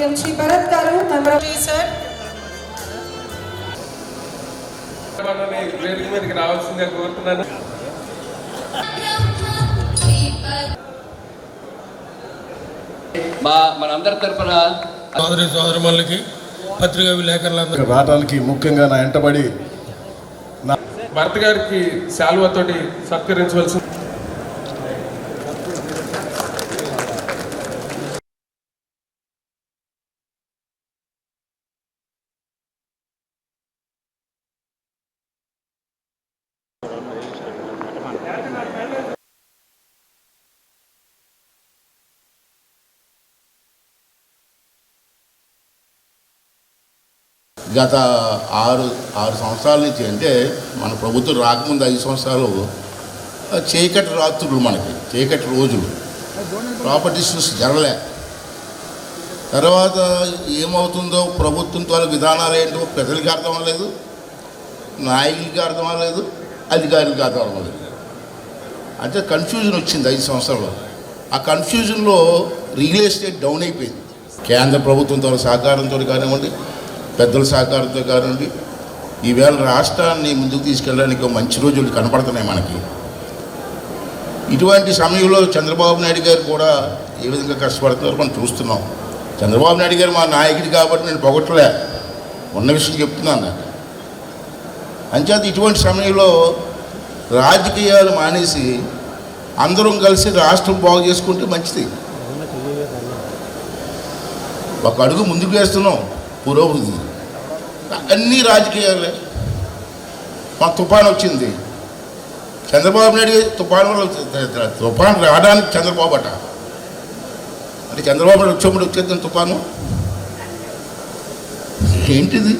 నుంచి భరత్ గారు member sir మనల్ని వేదిక మీదకి రావాల్సిందిగా కోరుతున్నాను. మా మనందరి తరపున సోదరి సోదరుమల్లికి పత్రికా విలేకరులందరూ రావడానికి ముఖ్యంగా నా వెంటబడి భర్త గారికి శాలువాతోటి సత్కరించవలసింది గత ఆరు ఆరు సంవత్సరాల నుంచి అంటే మన ప్రభుత్వం రాకముందు ఐదు సంవత్సరాలు చీకటి రాత్రులు మనకి చీకటి రోజులు. ప్రాపర్టీస్ జరలే. తర్వాత ఏమవుతుందో ప్రభుత్వం తాలూ విధానాలు ఏంటో ప్రజలకి అర్థం అవ్వలేదు నాయకులకి అర్థం అవ్వలేదు అధికారులకి అర్థం అవ్వలేదు. అంటే కన్ఫ్యూజన్ వచ్చింది ఐదు సంవత్సరాల్లో. ఆ కన్ఫ్యూజన్లో రియల్ ఎస్టేట్ డౌన్ అయిపోయింది. కేంద్ర ప్రభుత్వంతో సహకారంతో కానివ్వండి పెద్దల సహకారంతో కానివ్వండి ఈవేళ రాష్ట్రాన్ని ముందుకు తీసుకెళ్ళడానికి ఒక మంచి రోజులు కనపడుతున్నాయి మనకి. ఇటువంటి సమయంలో చంద్రబాబు నాయుడు గారు కూడా ఏ విధంగా కష్టపడుతున్నారో మనం చూస్తున్నాం. చంద్రబాబు నాయుడు గారు మా నాయకుడు కాబట్టి నేను పొగట్లే ఉన్న విషయం చెప్తున్నాను నాకు. అంచేత ఇటువంటి సమయంలో రాజకీయాలు మానేసి అందరం కలిసి రాష్ట్రం బాగు చేసుకుంటే మంచిది. ఒక అడుగు ముందుకు వేస్తున్నాం. పురోభివృద్ధి. అన్ని రాజకీయాలే. మాకు తుఫాన్ వచ్చింది. చంద్రబాబు నాయుడు గారు తుఫాను వల్ల తుఫాన్ రావడానికి చంద్రబాబు అట. అంటే చంద్రబాబు నాయుడు వచ్చేప్పుడు వచ్చేద్దాం తుఫాను? ఏంటిది?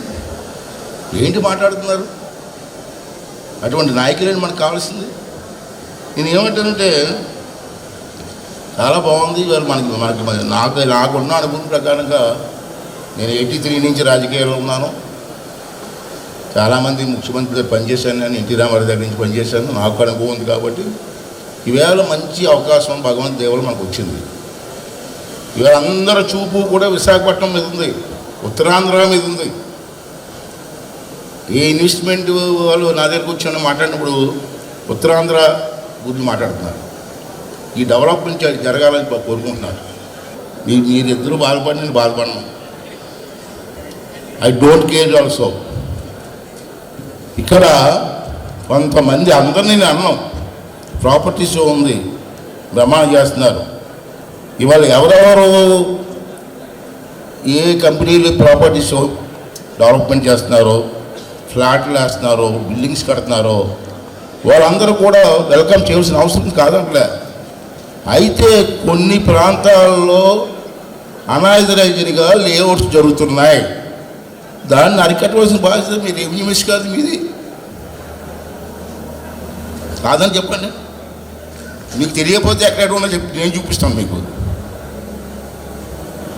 ఏంటి మాట్లాడుతున్నారు? అటువంటి నాయకులని మనకు కావాల్సింది. నేను ఏమంటానంటే చాలా బాగుంది. ఇవాళ మనకి మనకి నాకు నాకున్న అనుభవం ప్రకారంగా నేను ఎయిటీ త్రీ నుంచి రాజకీయాల్లో ఉన్నాను. చాలామంది ముఖ్యమంత్రి దగ్గర పనిచేశాను నేను ఎన్టీ రామారావు దగ్గర నుంచి పనిచేశాను. నాకు అనుభవం ఉంది కాబట్టి ఈవేళ మంచి అవకాశం భగవంతు దేవుడు మనకు వచ్చింది. ఇవాళ అందరి చూపు కూడా విశాఖపట్నం మీద ఉంది. ఉత్తరాంధ్ర మీద ఉంది. ఈ ఇన్వెస్ట్మెంట్ వాళ్ళు నా దగ్గర కూర్చొని మాట్లాడినప్పుడు ఉత్తరాంధ్ర గురించి మాట్లాడుతున్నారు. ఈ డెవలప్మెంట్ జరగాలని కోరుకుంటున్నారు. మీరు మీరిద్దరూ బాధపడి నేను బాధపడను. ఐ డోంట్ కేర్ ఆల్సో ఇక్కడ కొంతమంది అందరినీ నేను అన్నాం. ప్రాపర్టీస్ ఉంది. ప్రమాణం చేస్తున్నారు. ఇవాళ ఎవరెవరు ఏ కంపెనీలు ప్రాపర్టీస్ డెవలప్మెంట్ చేస్తున్నారో ఫ్లాట్లు వేస్తున్నారో బిల్డింగ్స్ కడుతున్నారో వాళ్ళందరూ కూడా వెల్కమ్ చేయాల్సిన అవసరం కాదంటలే. అయితే కొన్ని ప్రాంతాల్లో అనాథరైజ్డ్గా లేఅవుట్స్ జరుగుతున్నాయి. దాన్ని అరికట్టవలసిన బాధ్యత మీ రెవెన్యూ మిస్ కాదు మీది. కాదని చెప్పండి. మీకు తెలియకపోతే ఎక్కడ ఉన్నా చెప్పి నేను చూపిస్తాను మీకు.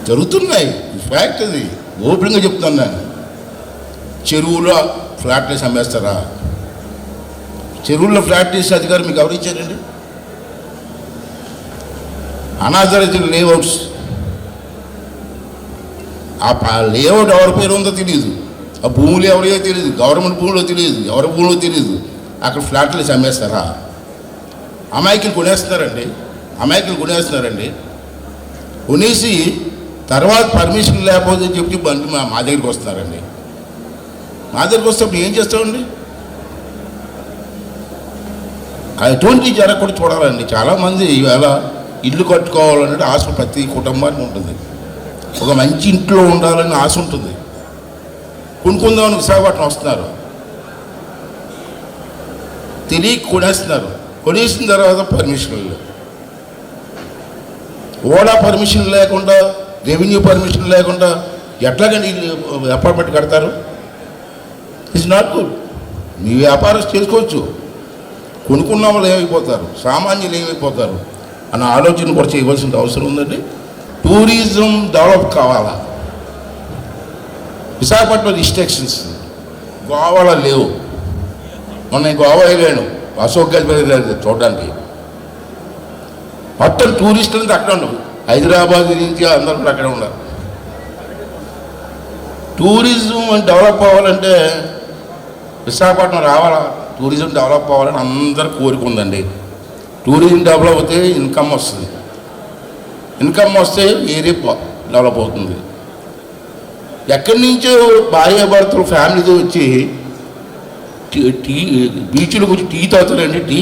జరుగుతున్నాయి. ఫ్యాక్ట్ అది. ఓపెన్గా చెప్తాను నేను. చెరువులో ఫ్లాట్ వేసి అమ్మేస్తారా? చెరువుల్లో ఫ్లాట్ వేసే అధికారం మీకు ఎవరు ఇచ్చారండి? అనాథరైజ్డ్ లేఅవుట్స్ ఆ ప- లేఅవుట్ ఎవరి పేరు ఉందో తెలియదు ఆ భూములు ఎవరియో తెలియదు గవర్నమెంట్ భూములో తెలియదు ఎవరి భూములో తెలియదు అక్కడ ఫ్లాట్లు చమ్మేస్తారా? అమ్మేస్తారా అమాయకులు కొనేస్తున్నారండి. అమాయకులు కొనేస్తున్నారండి. కొనేసి తర్వాత పర్మిషన్ లేకపోతే చెప్పి బండి మా మా దగ్గరికి వస్తున్నారండి. మా దగ్గరికి వస్తే ఏం చేస్తామండి? అటువంటివి జరగకుండా చూడాలండి. చాలామంది ఇవాళ ఇల్లు కట్టుకోవాలంటే ఆశ ప్రతి కుటుంబానికి ఉంటుంది. ఒక మంచి ఇంట్లో ఉండాలని ఆశ ఉంటుంది. కొనుక్కుందామని విశాఖపట్నం వస్తున్నారు. తెలియక కొనేస్తున్నారు. కొనేసిన తర్వాత పర్మిషన్లు ఓడా పర్మిషన్ లేకుండా రెవెన్యూ పర్మిషన్ లేకుండా ఎట్లాగండి అపార్ట్మెంట్ కడతారు? ఇట్స్ నాట్ గుడ్ మీ వ్యాపారం చేసుకోవచ్చు. కొనుక్కున్న వాళ్ళు ఏమైపోతారు? సామాన్యులు ఏమైపోతారు? అన్న ఆలోచన కూడా చేయవలసిన అవసరం ఉందండి. టూరిజం డెవలప్ కావాలా? విశాఖపట్నం రిస్ట్రిక్షన్స్ గోవాలో లేవు. మొన్న గోవా వెళ్ళాను. అశోక్ గజపతి గారి చూడడానికి. మొత్తం టూరిస్టులు అక్కడ ఉండవు హైదరాబాద్ నుంచి అందరూ కూడా అక్కడ ఉన్నారు. టూరిజం డెవలప్ అవ్వాలంటే విశాఖపట్నం రావాలా? టూరిజం డెవలప్ అవ్వాలని అందరు కోరిక ఉందండి టూరిజం డెవలప్ అవుతే ఇన్కమ్ వస్తుంది. ఇన్కమ్ వస్తే ఏరియా డెవలప్ అవుతుంది ఎక్కడి నుంచో భార్య భర్తలు ఫ్యామిలీతో వచ్చి టీ టీ కొంచెం వచ్చి టీ తాగుతారండి టీ.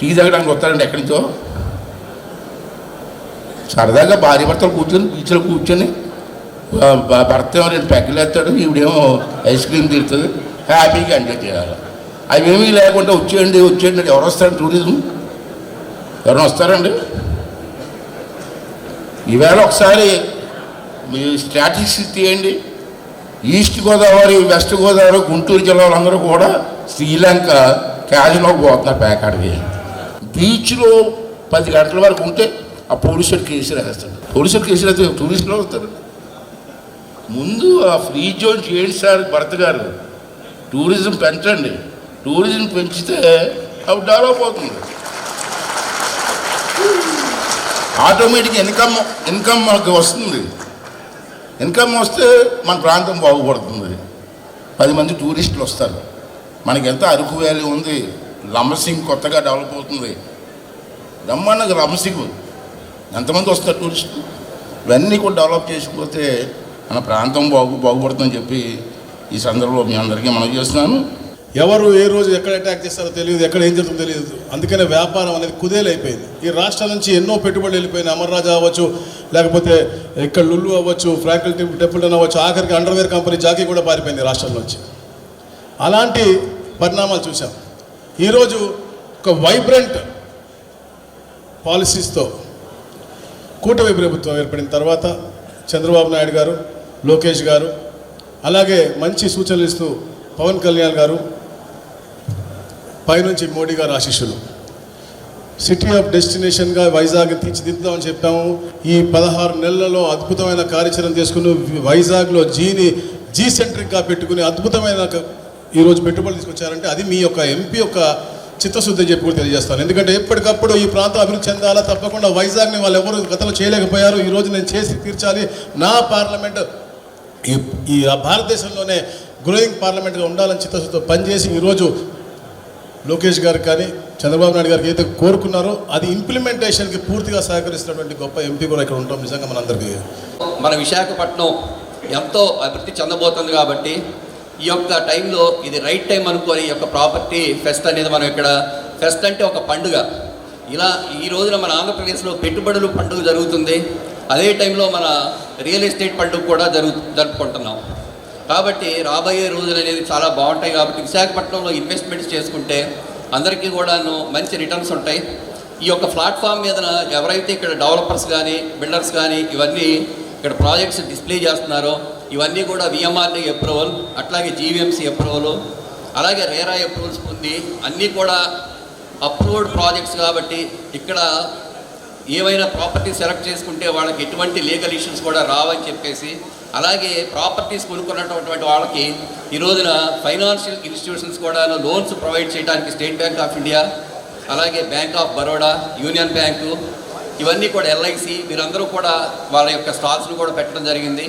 టీ తాగడానికి వస్తారండి ఎక్కడి నుంచో. సరదాగా భార్య భర్తలు కూర్చొని బీచ్లో కూర్చొని భర్త ఏమో రెండు పెగ్గలు వేస్తాడు ఈవిడేమో ఐస్ క్రీమ్ తీరుతుంది హ్యాపీగా ఎంజాయ్ చేయాలి. అవేమీ లేకుండా వచ్చేయండి వచ్చేయండి ఎవరు వస్తారండి టూరిజం? ఎవరైనా వస్తారండి? ఈవేళ ఒకసారి మీ స్టాటిస్టిక్స్ తీయండి. ఈస్ట్ గోదావరి వెస్ట్ గోదావరి గుంటూరు జిల్లా వాళ్ళందరూ కూడా శ్రీలంక క్యాజినోకి పోతున్నారు ప్యాకాడికి బీచ్లో పది గంటల వరకు ఉంటే ఆ పోలీసులు కేసులు వేస్తాడు పోలీసులు కేసులు అయితే టూరిస్టులు వస్తారు. ముందు ఆ ఫ్రీ జోన్ చేయండి సార్ భరత్ గారు. టూరిజం పెంచండి. టూరిజం పెంచితే అవి డెవలప్ అవుతుంది. ఆటోమేటిక్ ఇన్కమ్ ఇన్కమ్ మనకు వస్తుంది. ఇన్కమ్ వస్తే మన ప్రాంతం బాగుపడుతుంది. పది మంది టూరిస్టులు వస్తారు. మనకి ఎంత అరకు వ్యాలీ ఉంది లంబసింగ్ కొత్తగా డెవలప్ అవుతుంది. రమ్మన్నకు లంబసింగ్. ఎంతమంది వస్తారు టూరిస్టులు? ఇవన్నీ కూడా డెవలప్ చేసిపోతే మన ప్రాంతం బాగు బాగుపడుతుందని చెప్పి ఈ సందర్భంలో మీ అందరికీ మనం చేస్తున్నాను. ఎవరు ఏ రోజు ఎక్కడ అటాక్ చేస్తారో తెలియదు ఎక్కడ ఏం జరుగుతుందో తెలియదు. అందుకనే వ్యాపారం అనేది కుదేలైపోయింది. ఈ రాష్ట్రాల నుంచి ఎన్నో పెట్టుబడులు వెళ్ళిపోయినాయి. అమర్రాజా అవ్వచ్చు లేకపోతే ఇక్కడ లుల్లు అవ్వచ్చు ఫ్రాకల్టీ టెంపుల్టన్ అవ్వచ్చు ఆఖరికి అండర్వేర్ కంపెనీ జాకీ కూడా పారిపోయింది రాష్ట్రం నుంచి. అలాంటి పరిణామాలు చూసాం ఈరోజు ఒక వైబ్రెంట్ పాలసీస్తో కూటమి ప్రభుత్వం ఏర్పడిన తర్వాత చంద్రబాబు నాయుడు గారు లోకేష్ గారు అలాగే మంచి సూచనలు ఇస్తూ పవన్ కళ్యాణ్ గారు పైనుంచి మోడీ గారు ఆశీస్సులు. సిటీ ఆఫ్ డెస్టినేషన్గా వైజాగ్ తీర్చిదిద్దామని చెప్పాము. ఈ పదహారు నెలలలో అద్భుతమైన కార్యాచరణ చేసుకుని వైజాగ్లో జీని జీ సెంట్రిక్గా పెట్టుకుని అద్భుతమైన ఈరోజు పెట్టుబడులు తీసుకొచ్చారంటే అది మీ యొక్క ఎంపీ యొక్క చిత్తశుద్ధి చెప్పి కూడా తెలియజేస్తాను. ఎందుకంటే ఎప్పటికప్పుడు ఈ ప్రాంతం అభివృద్ధి చెందాలా తప్పకుండా వైజాగ్ని వాళ్ళు ఎవరు గతంలో చేయలేకపోయారు ఈరోజు నేను చేసి తీర్చాలి. నా పార్లమెంట్ ఈ ఈ భారతదేశంలోనే గ్రోయింగ్ పార్లమెంట్గా ఉండాలని చిత్తశుద్ధితో పనిచేసి ఈరోజు లోకేష్ గారికి కానీ చంద్రబాబు నాయుడు గారికి ఏదైతే కోరుకున్నారో అది ఇంప్లిమెంటేషన్కి పూర్తిగా సహకరిస్తున్నటువంటి గొప్ప ఎంపీ కూడా ఇక్కడ ఉంటాం నిజంగా మనందరికీ. మన విశాఖపట్నం ఎంతో అభివృద్ధి చెందబోతుంది కాబట్టి ఈ యొక్క టైంలో ఇది రైట్ టైం అనుకొని ఈ యొక్క ప్రాపర్టీ ఫెస్ట్ అనేది మనం ఇక్కడ ఫెస్ట్ అంటే ఒక పండుగ. ఇలా ఈ రోజున మన ఆంధ్రప్రదేశ్లో పెట్టుబడులు పండుగ జరుగుతుంది. అదే టైంలో మన రియల్ ఎస్టేట్ పండుగ కూడా జరుగు జరుపుకుంటున్నాం. కాబట్టి రాబోయే రోజులు అనేవి చాలా బాగుంటాయి కాబట్టి విశాఖపట్నంలో ఇన్వెస్ట్మెంట్స్ చేసుకుంటే అందరికీ కూడాను మంచి రిటర్న్స్ ఉంటాయి. ఈ యొక్క ప్లాట్ఫామ్ మీద ఎవరైతే ఇక్కడ డెవలపర్స్ కానీ బిల్డర్స్ కానీ ఇవన్నీ ఇక్కడ ప్రాజెక్ట్స్ డిస్ప్లే చేస్తున్నారో ఇవన్నీ కూడా విఎంఆర్డీ అప్రూవల్ అట్లాగే జీవీఎంసీ అప్రూవల్ అలాగే రేరా అప్రూవల్స్ పొంది అన్నీ కూడా అప్రూవ్డ్ ప్రాజెక్ట్స్ కాబట్టి ఇక్కడ ఏవైనా ప్రాపర్టీ సెలెక్ట్ చేసుకుంటే వాళ్ళకి ఎటువంటి లీగల్ ఇష్యూస్ కూడా రావని చెప్పేసి అలాగే ప్రాపర్టీస్ కొనుక్కున్నటువంటి వాళ్ళకి ఈ రోజున ఫైనాన్షియల్ ఇన్స్టిట్యూషన్స్ కూడా లోన్స్ ప్రొవైడ్ చేయడానికి స్టేట్ బ్యాంక్ ఆఫ్ ఇండియా అలాగే Bank of Baroda Union bank ఇవన్నీ కూడా ఎల్ఐసి వీరందరూ కూడా వాళ్ళ యొక్క స్టాల్స్ను కూడా పెట్టడం జరిగింది.